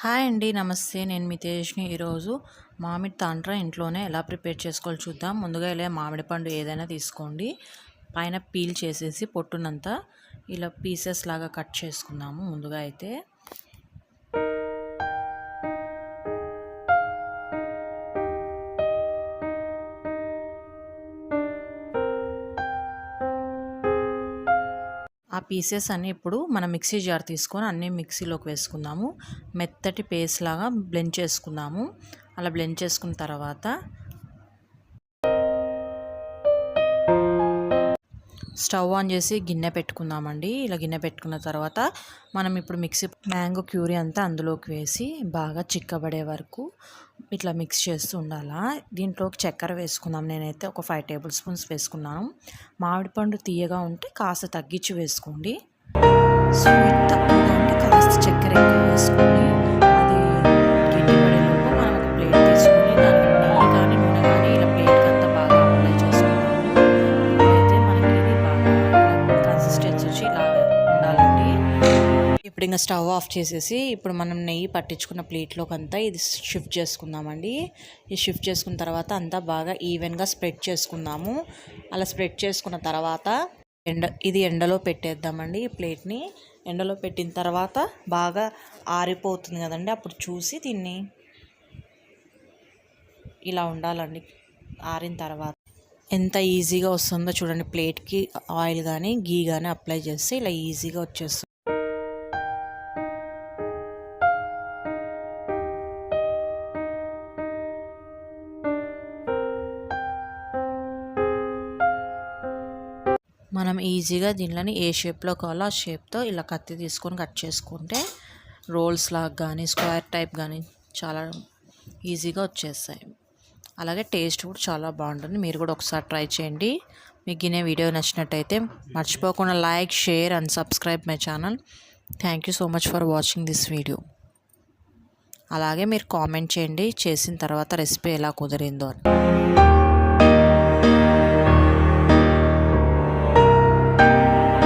Hi అండి నమస్తే. నేను మీ తేజ్ని ఈరోజు మామిడి తాండ్ర ఇంట్లోనే ఎలా ప్రిపేర్ చేసుకోవాలో చూద్దాం. ముందుగా ఇలా మామిడి పండు ఏదైనా తీసుకోండి. పైన పీల్ చేసేసి పొట్టునంతా ఇలా పీసెస్ లాగా కట్ చేసుకుందాము ముందుగా అయితే. ఆ పీసెస్ అన్నీ ఇప్పుడు మనం మిక్సీ జార్ తీసుకొని అన్నీ మిక్సీలోకి వేసుకుందాము. మెత్తటి పేస్ట్ లాగా బ్లెండ్ చేసుకుందాము. అలా బ్లెండ్ చేసుకున్న తర్వాత స్టవ్ ఆన్ చేసి గిన్నె పెట్టుకుందామండి. ఇలా గిన్నె పెట్టుకున్న తర్వాత మనం ఇప్పుడు మిక్సీ మ్యాంగో క్యూరీ అంతా అందులోకి వేసి బాగా చిక్కబడే వరకు ఇట్లా మిక్స్ చేస్తూ ఉండాలా? దీంట్లోకి చక్కెర వేసుకుందాం. నేనైతే ఒక ఫైవ్ టేబుల్ స్పూన్స్ వేసుకున్నాను. మామిడి పండు తీయగా ఉంటే కాస్త తగ్గించి వేసుకోండి. సో తక్కువగా ఇప్పుడు ఇంకా స్టవ్ ఆఫ్ చేసేసి ఇప్పుడు మనం నెయ్యి పట్టించుకున్న ప్లేట్లోకి అంతా ఇది షిఫ్ట్ చేసుకుందామండి. ఇది షిఫ్ట్ చేసుకున్న తర్వాత అంతా బాగా ఈవెన్గా స్ప్రెడ్ చేసుకుందాము. అలా స్ప్రెడ్ చేసుకున్న తర్వాత ఎండ ఇది ఎండలో పెట్టేద్దామండి ఈ ప్లేట్ని. ఎండలో పెట్టిన తర్వాత బాగా ఆరిపోతుంది కదండి అప్పుడు చూసి దీన్ని ఇలా ఉండాలండి. ఆరిన తర్వాత ఎంత ఈజీగా వస్తుందో చూడండి ప్లేట్కి ఆయిల్ కానీ గీ కానీ అప్లై చేస్తే ఇలా ఈజీగా వచ్చేస్తుంది. మనం ఈజీగా దీనిలోని ఏ షేప్లో కావాలో ఆ షేప్తో ఇలా కత్తి తీసుకొని కట్ చేసుకుంటే రోల్స్ లాగా కానీ స్క్వేర్ టైప్ కానీ చాలా ఈజీగా వచ్చేస్తాయి. అలాగే టేస్ట్ కూడా చాలా బాగుంటుంది. మీరు కూడా ఒకసారి ట్రై చేయండి. మీకు ఈ వీడియో నచ్చినట్టయితే మర్చిపోకుండా like share and subscribe my channel. Thank you so much for watching this video. అలాగే మీరు కామెంట్ చేయండి. చేసిన తర్వాత రెసిపీ ఎలా కుదిరిందో అని.